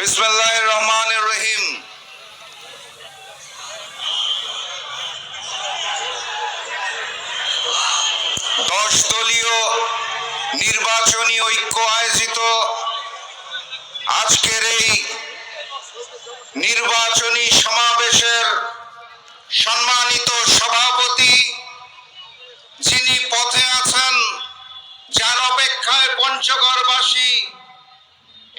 বিসমুল্লাহ রহমান রহিম। দশ দলীয় নির্বাচনী ঐক্য আয়োজিত আজকের এই নির্বাচনী সমাবেশের সম্মানিত সভাপতি, যিনি পথে আছেন, যার অপেক্ষায় পঞ্চগড়বাসী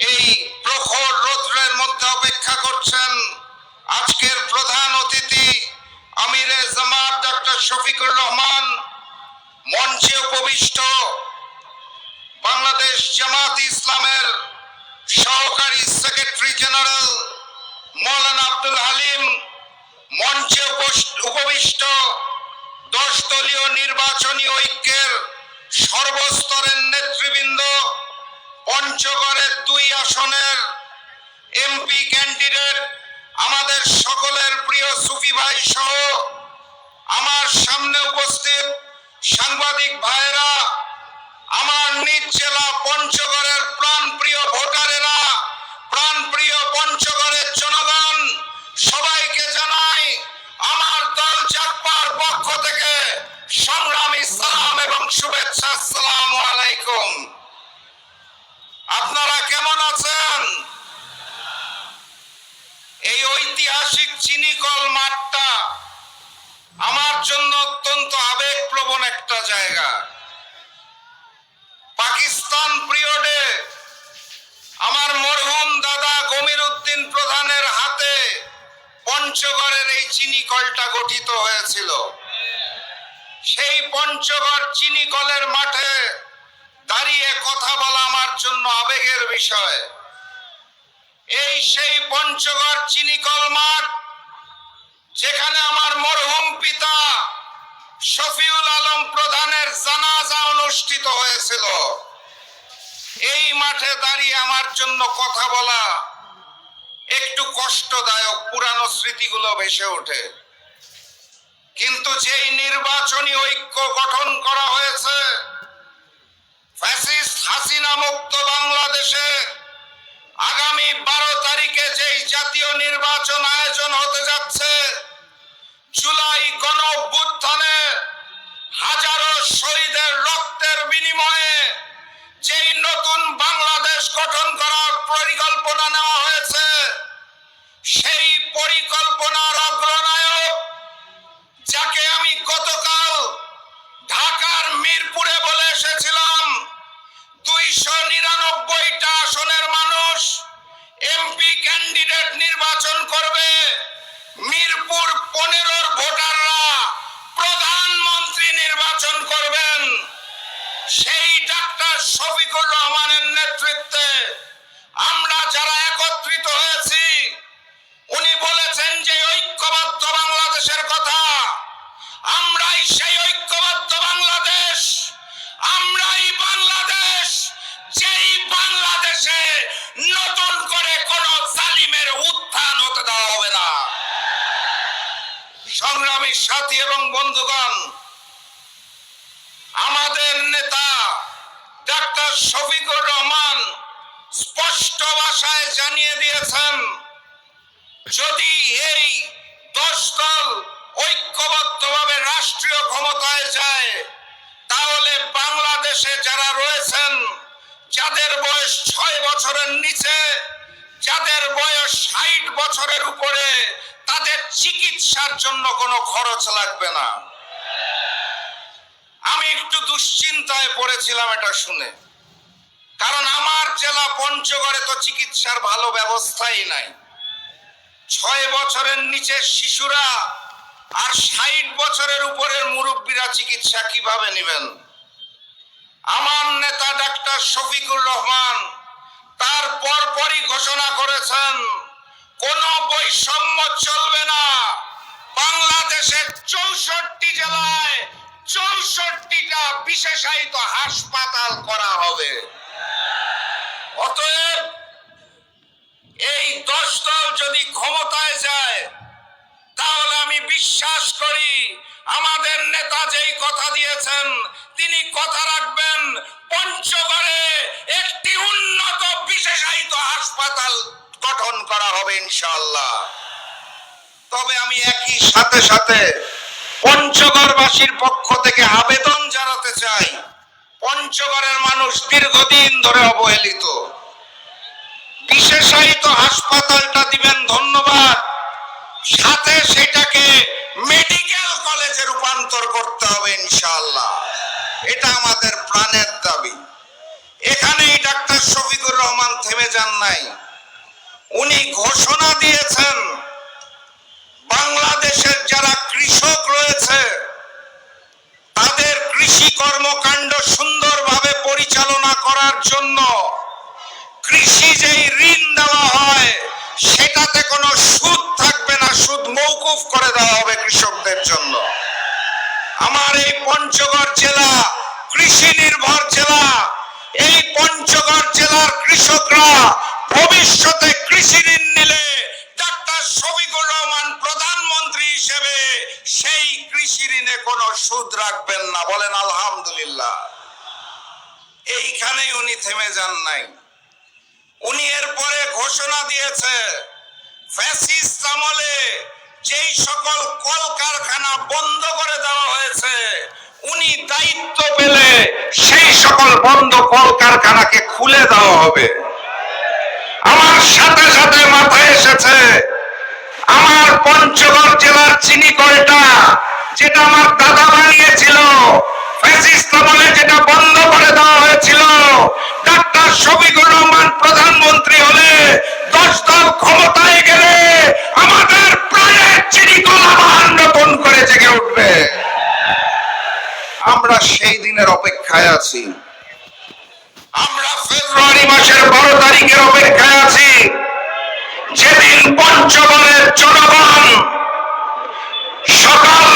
এই প্রখর রৌদ্রের মধ্যে অপেক্ষা করছেন আজকের প্রধান অতিথি আমিরে জামাত ডক্টর শফিকুর রহমান, মঞ্চে উপবিষ্ট বাংলাদেশ জামাত ইসলামের সহকারী সেক্রেটারি জেনারেল মৌলানা আব্দুল হালিম, মঞ্চে উপবিষ্ট দশ দলীয় নির্বাচনী ঐক্যের সর্বস্তরের নেতৃবৃন্দ পঞ্চগড়ের দুই আসনের এমপি ক্যান্ডিডেট আমাদের সকলের প্রিয় সুফি ভাই সহ আমার সামনে উপস্থিত সাংবাদিক ভাইরা আমার নিজ জেলা পঞ্চগড়ের প্রাণ প্রিয় ভোটারেরা প্রাণ প্রিয় পঞ্চগড়ের জনগণ, সবাইকে জানাই আমার দল চাকপার পক্ষ থেকে সংগ্রামী সালাম এবং শুভেচ্ছা আসসালামু আলাইকুম আপনারা কেমন আছেন এই ঐতিহাসিক চিনিকল মাঠটা আমার জন্য অত্যন্ত আবেগপ্রবণ একটা জায়গা। পাকিস্তান পিরিয়ডে আমার মরহুম দাদা গমির উদ্দিন প্রধানের হাতে পঞ্চগড়ের এই চিনি কলটা গঠিত হয়েছিল। সেই পঞ্চগড় চিনি কলের মাঠে দাঁড়িয়ে কথা বলা আমার জন্য আবেগের বিষয়। এই সেই পঞ্চগড় চিনিকল মাঠ যেখানে আমার মরহুম পিতা শফিউল আলম প্রধানের জানাজা অনুষ্ঠিত হয়েছিল। এই মাঠে দাঁড়িয়ে আমার জন্য কথা বলা একটু কষ্টদায়ক পুরানো স্মৃতিগুলো ভেসে ওঠে। কিন্তু যেই নির্বাচনী ঐক্য গঠন করা হয়েছে, ফ্যাসিস্ট হাসিনা মুক্ত বাংলাদেশে আগামী বারো তারিখে যেই জাতীয় নির্বাচন আয়োজন হতে যাচ্ছে, জুলাই গণ হাজারো শহীদের রক্তের বিনিময়ে যেই নতুন বাংলাদেশ গঠন করার পরিকল্পনা নেওয়া ক্যান্ডিডেট নির্বাচন করবে। মিরপুর পনেরোর ভোটাররা প্রধানমন্ত্রী নির্বাচন করবেন। সেই ডাক্তার শফিকুর রহমানের সাথী এবং বন্ধুগণ, আমাদের নেতা ডাক্তার শফিকুর রহমান স্পষ্ট ভাষায় জানিয়ে দিয়েছেন, যদি এই দশ দল ঐক্যবদ্ধভাবে রাষ্ট্রীয় ক্ষমতায় যায়, তাহলে বাংলাদেশে যারা রয়েছেন, যাদের বয়স ছয় বছরের নিচে, যাদের বয়স ষাট বছরের উপরে তাদের চিকিৎসার জন্য কোনো খরচ লাগবে না। আমি একটু দুশ্চিন্তায় পড়েছিলাম এটা শুনে। কারণ আমার জেলা পঞ্চগড়ে তো চিকিৎসার ভালো ব্যবস্থাই নাই। ছয় বছরের নিচে শিশুরা আর ষাট বছরের উপরের মুরব্বীরা চিকিৎসা কীভাবে নেবেন? আমার নেতা ডাক্তার শফিকুর রহমান তার পরপরই ঘোষণা করেছেন কোন বৈষম্য চলবে না। বাংলাদেশের চৌষট্টি জেলায় চৌষট্টিটা বিশেষায়িত হাসপাতাল করা হবে। অতএব এই দশ দল যদি ক্ষমতায় যায় তাহলে আমি বিশ্বাস করি আমাদের নেতা যেই কথা দিয়েছেন, তিনি কথা রাখবেন পঞ্চগড়ে একটি উন্নত বিশেষায়িত হাসপাতাল গঠন করা হবে ইনশাআল্লাহ। তবে আমি একই সাথে সাথে পঞ্চগড়বাসীর পক্ষ থেকে আবেদন জানাতে চাই, পঞ্চগড়ের মানুষ দীর্ঘদিন ধরে অবহেলিত। বিশেষায়িত হাসপাতালটা দিবেন ধন্যবাদ। সাথে সেটাকে মেডিকেল কলেজে রূপান্তর করতে হবে ইনশাআল্লাহ। এটা আমাদের প্রাণের দাবি। এখানেই ডাক্তার শফিকুর রহমান থেমে যান নাই। উনি ঘোষণা দিয়েছেন, বাংলাদেশের যারা কৃষক রয়েছে, তাদের কৃষি কর্মকাণ্ড সুন্দরভাবে পরিচালনা করার জন্য কৃষি যেই ঋণ দেওয়া হয়, সেটাতে কোনো সুদ সুদ মৌকুফ করে দেওয়া হবে কৃষকদের জন্য। আমার এই পঞ্চগড় জেলা কৃষি নির্ভর জেলা, এই পঞ্চগড় জেলার কৃষকরা ভবিষ্যতে কৃষি ঋণ নিলে ডাক্তার শফিকুর রহমান প্রধানমন্ত্রী হিসেবে সেই কৃষি ঋণে কোনো সুদ রাখবেন না। বলেন, আলহামদুলিল্লাহ। এইখানেই উনি থেমে যান নাই। উনি এরপরে ঘোষণা দিয়েছে, ফ্যাসিস্ট আমলে যেই সকল কলকারখানা বন্ধ করে দেওয়া হয়েছে, উনি দায়িত্ব পেলে সেই সকল বন্ধ কলকারখানাকে খুলে দেওয়া হবে। আমার সাথে সাথে মাথায় এসেছে, আমার পঞ্চগড় জেলার চিনি কলটা যেটা আমার দাদা বানিয়েছিল যেটা বন্ধ করে দেওয়া হয়েছিল আছি। আমরা ফেব্রুয়ারি মাসের বারো তারিখের অপেক্ষায় আছি। যেদিন পঞ্চগড়ের জনগণ সকালবেলা